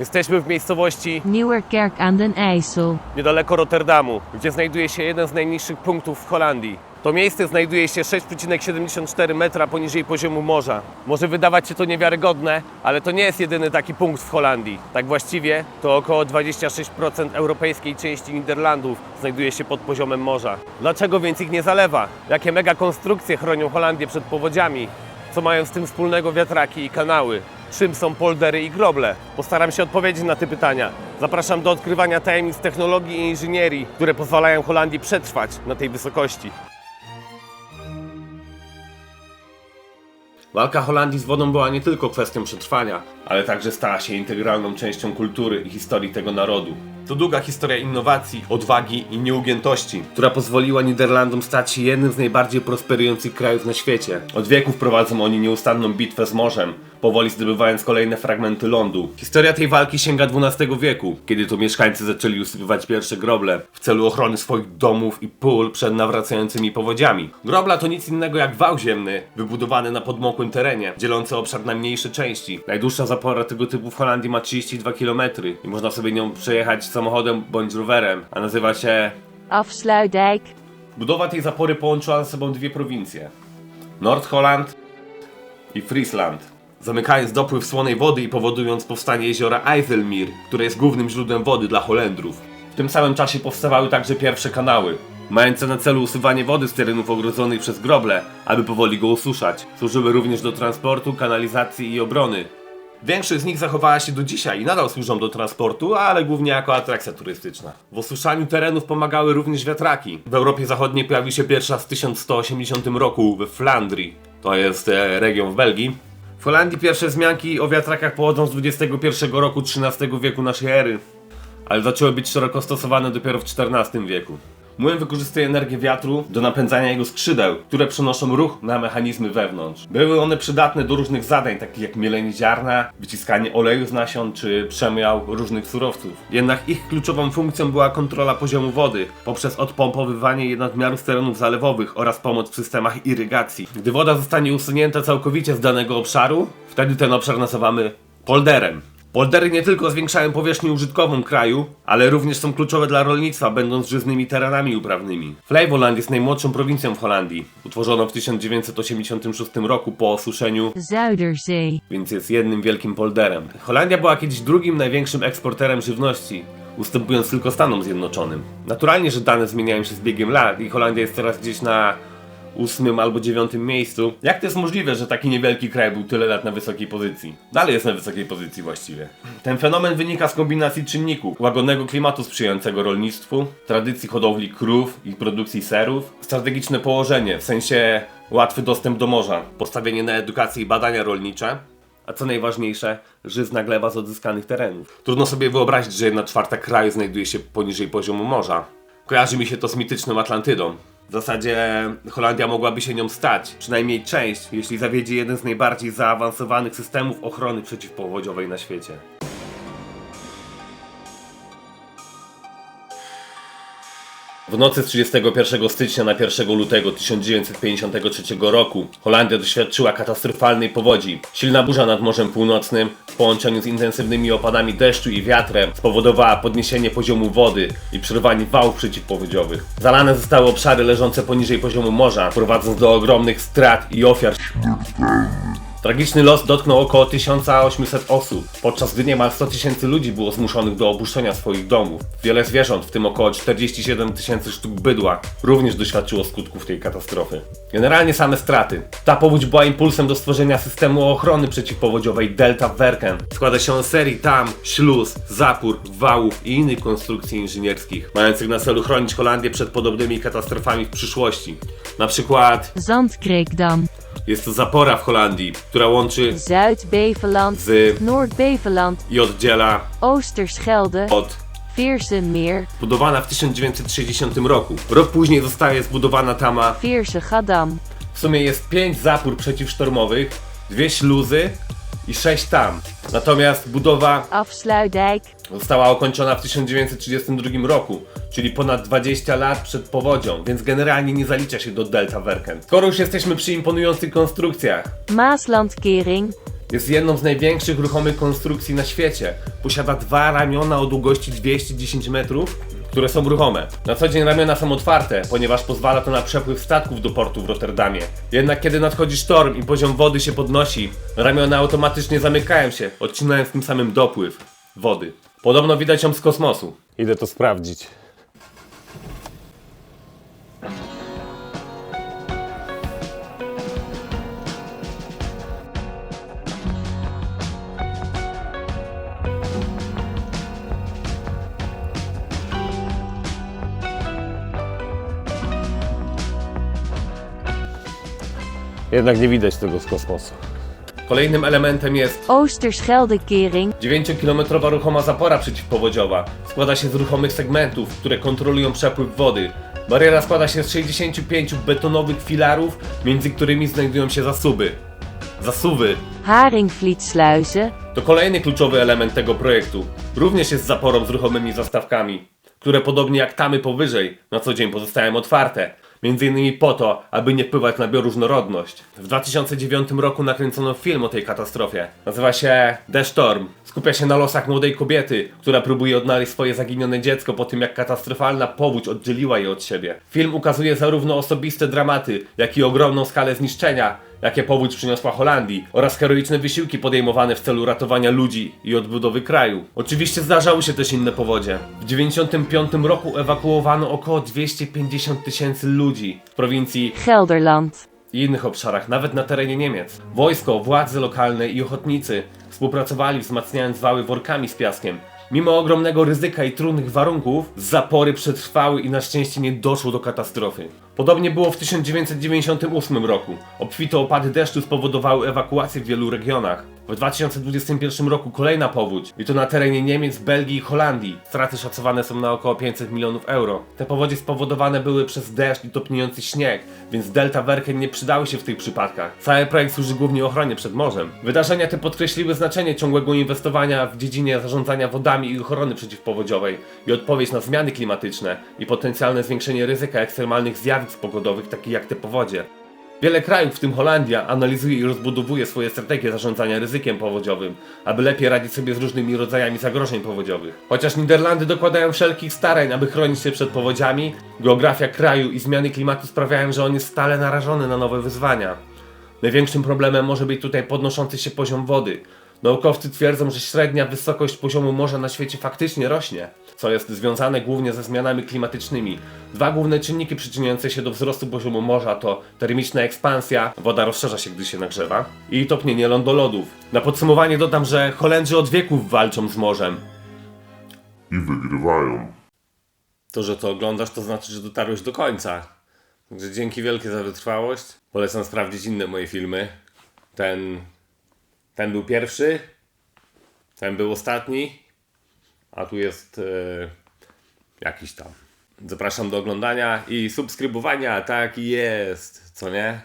Jesteśmy w miejscowości Nieuwerkerk aan den IJssel. niedaleko Rotterdamu, gdzie znajduje się jeden z najniższych punktów w Holandii. To miejsce znajduje się 6,74 metra poniżej poziomu morza. Może wydawać się to niewiarygodne, ale to nie jest jedyny taki punkt w Holandii. Tak właściwie to około 26% europejskiej części Niderlandów znajduje się pod poziomem morza. Dlaczego więc ich nie zalewa? Jakie mega konstrukcje chronią Holandię przed powodziami? Co mają z tym wspólnego wiatraki i kanały? Czym są poldery i groble? Postaram się odpowiedzieć na te pytania. Zapraszam do odkrywania tajemnic technologii i inżynierii, które pozwalają Holandii przetrwać na tej wysokości. Walka Holandii z wodą była nie tylko kwestią przetrwania, ale także stała się integralną częścią kultury i historii tego narodu. To długa historia innowacji, odwagi i nieugiętości, która pozwoliła Niderlandom stać się jednym z najbardziej prosperujących krajów na świecie. Od wieków prowadzą oni nieustanną bitwę z morzem, powoli zdobywając kolejne fragmenty lądu. Historia tej walki sięga XII wieku, kiedy to mieszkańcy zaczęli usypywać pierwsze groble w celu ochrony swoich domów i pól przed nawracającymi powodziami. Grobla to nic innego jak wał ziemny, wybudowany na podmokłym terenie, dzielący obszar na mniejsze części. Najdłuższa zapora tego typu w Holandii ma 32 km i można sobie nią przejechać samochodem bądź rowerem, a nazywa się Afsluitdijk. Budowa tej zapory połączyła ze sobą dwie prowincje: Noord-Holland i Friesland. Zamykając dopływ słonej wody i powodując powstanie jeziora IJsselmeer, które jest głównym źródłem wody dla Holendrów. W tym samym czasie powstawały także pierwsze kanały, mające na celu usuwanie wody z terenów ogrodzonych przez groble, aby powoli go ususzać. Służyły również do transportu, kanalizacji i obrony. Większość z nich zachowała się do dzisiaj i nadal służą do transportu, ale głównie jako atrakcja turystyczna. W osuszaniu terenów pomagały również wiatraki. W Europie Zachodniej pojawił się pierwszy raz w 1180 roku we Flandrii. To jest e, region w Belgii. W Holandii pierwsze wzmianki o wiatrakach pochodzą z 21 roku XIII wieku naszej ery, ale zaczęły być szeroko stosowane dopiero w XIV wieku. Młyn wykorzystuje energię wiatru do napędzania jego skrzydeł, które przenoszą ruch na mechanizmy wewnątrz. Były one przydatne do różnych zadań, takich jak mielenie ziarna, wyciskanie oleju z nasion czy przemiał różnych surowców. Jednak ich kluczową funkcją była kontrola poziomu wody poprzez odpompowywanie jej nadmiaru z terenów zalewowych oraz pomoc w systemach irygacji. Gdy woda zostanie usunięta całkowicie z danego obszaru, wtedy ten obszar nazywamy polderem. Poldery nie tylko zwiększają powierzchnię użytkową kraju, ale również są kluczowe dla rolnictwa, będąc żyznymi terenami uprawnymi. Flevoland jest najmłodszą prowincją w Holandii. Utworzono w 1986 roku po osuszeniu, Zuiderzee. więc jest jednym wielkim polderem. Holandia była kiedyś drugim największym eksporterem żywności, ustępując tylko Stanom Zjednoczonym. Naturalnie, że dane zmieniają się z biegiem lat i Holandia jest teraz gdzieś na ósmym albo dziewiątym miejscu. Jak to jest możliwe, że taki niewielki kraj był tyle lat na wysokiej pozycji? Dalej jest na wysokiej pozycji właściwie. Ten fenomen wynika z kombinacji czynników. Łagodnego klimatu sprzyjającego rolnictwu, tradycji hodowli krów i produkcji serów, strategiczne położenie, w sensie łatwy dostęp do morza, postawienie na edukację i badania rolnicze, a co najważniejsze, żyzna gleba z odzyskanych terenów. Trudno sobie wyobrazić, że jedna czwarta kraju znajduje się poniżej poziomu morza. Kojarzy mi się to z mityczną Atlantydą. W zasadzie Holandia mogłaby się nią stać, przynajmniej część, jeśli zawiedzie jeden z najbardziej zaawansowanych systemów ochrony przeciwpowodziowej na świecie. W nocy z 31 stycznia na 1 lutego 1953 roku Holandia doświadczyła katastrofalnej powodzi. Silna burza nad Morzem Północnym w połączeniu z intensywnymi opadami deszczu i wiatrem spowodowała podniesienie poziomu wody i przerwanie wałów przeciwpowodziowych. Zalane zostały obszary leżące poniżej poziomu morza, prowadząc do ogromnych strat i ofiar Tragiczny los dotknął około 1800 osób, podczas gdy niemal 100 tysięcy ludzi było zmuszonych do opuszczenia swoich domów. Wiele zwierząt, w tym około 47 tysięcy sztuk bydła, również doświadczyło skutków tej katastrofy. Generalnie same straty. Ta powódź była impulsem do stworzenia systemu ochrony przeciwpowodziowej Delta Werken. Składa się on z serii tam, śluz, zapór, wałów i innych konstrukcji inżynierskich, mających na celu chronić Holandię przed podobnymi katastrofami w przyszłości. Na przykład Zandkreekdam. Jest to zapora w Holandii, która łączy Zuid-Beveland. z Noord-Beveland. i oddziela Oosterschelde. od Vierse Meer. budowana w 1960 roku. Rok później zostaje zbudowana tama. Vierse Gadam. W sumie jest 5 zapór przeciwsztormowych, dwie śluzy i 6 tam. Natomiast budowa Afsluitdijk. została ukończona w 1932 roku, czyli ponad 20 lat przed powodzią, więc generalnie nie zalicza się do Delta Werken. Skoro już jesteśmy przy imponujących konstrukcjach, Maaslandkering. Jest jedną z największych ruchomych konstrukcji na świecie. Posiada dwa ramiona o długości 210 metrów, które są ruchome. Na co dzień ramiona są otwarte, ponieważ pozwala to na przepływ statków do portu w Rotterdamie. Jednak kiedy nadchodzi sztorm i poziom wody się podnosi, ramiona automatycznie zamykają się, odcinając tym samym dopływ wody. Podobno widać ją z kosmosu. Idę to sprawdzić. Jednak nie widać tego z kosmosu. Kolejnym elementem jest Oosterschelde-kering. 9-kilometrowa ruchoma zapora przeciwpowodziowa. Składa się z ruchomych segmentów, które kontrolują przepływ wody. Bariera składa się z 65 betonowych filarów, między którymi znajdują się zasuwy. Zasuwy Haringvlietsluizen. to kolejny kluczowy element tego projektu. Również jest zaporą z ruchomymi zastawkami, które podobnie jak tamy powyżej, na co dzień pozostają otwarte. Między innymi po to, aby nie wpływać na bioróżnorodność. W 2009 roku nakręcono film o tej katastrofie. Nazywa się The Storm. Skupia się na losach młodej kobiety, która próbuje odnaleźć swoje zaginione dziecko po tym, jak katastrofalna powódź oddzieliła je od siebie. Film ukazuje zarówno osobiste dramaty, jak i ogromną skalę zniszczenia, jakie powódź przyniosła Holandii oraz heroiczne wysiłki podejmowane w celu ratowania ludzi i odbudowy kraju. Oczywiście zdarzały się też inne powodzie. W 1995 roku ewakuowano około 250 tysięcy ludzi w prowincji Gelderland. i innych obszarach, nawet na terenie Niemiec. Wojsko, władze lokalne i ochotnicy współpracowali wzmacniając wały workami z piaskiem. Mimo ogromnego ryzyka i trudnych warunków, zapory przetrwały i na szczęście nie doszło do katastrofy. Podobnie było w 1998 roku. Obfite opady deszczu spowodowały ewakuację w wielu regionach. W 2021 roku kolejna powódź, i to na terenie Niemiec, Belgii i Holandii. Straty szacowane są na około 500 milionów euro. Te powodzie spowodowane były przez deszcz i topniejący śnieg, więc delta Werken nie przydały się w tych przypadkach. Cały projekt służy głównie ochronie przed morzem. Wydarzenia te podkreśliły znaczenie ciągłego inwestowania w dziedzinie zarządzania wodami i ochrony przeciwpowodziowej i odpowiedź na zmiany klimatyczne i potencjalne zwiększenie ryzyka ekstremalnych zjawisk pogodowych, takich jak te powodzie. Wiele krajów, w tym Holandia, analizuje i rozbudowuje swoje strategie zarządzania ryzykiem powodziowym, aby lepiej radzić sobie z różnymi rodzajami zagrożeń powodziowych. Chociaż Niderlandy dokładają wszelkich starań, aby chronić się przed powodziami, geografia kraju i zmiany klimatu sprawiają, że on jest stale narażony na nowe wyzwania. Największym problemem może być tutaj podnoszący się poziom wody. Naukowcy twierdzą, że średnia wysokość poziomu morza na świecie faktycznie rośnie, co jest związane głównie ze zmianami klimatycznymi. Dwa główne czynniki przyczyniające się do wzrostu poziomu morza to termiczna ekspansja, woda rozszerza się gdy się nagrzewa, i topnienie lądolodów. Na podsumowanie dodam, że Holendrzy od wieków walczą z morzem. i wygrywają. To, że to oglądasz, to znaczy, że dotarłeś do końca. Także dzięki wielkie za wytrwałość. Polecam sprawdzić inne moje filmy. Ten, ten był pierwszy, ten był ostatni, a tu jest e, jakiś tam. Zapraszam do oglądania i subskrybowania, tak jest, co nie?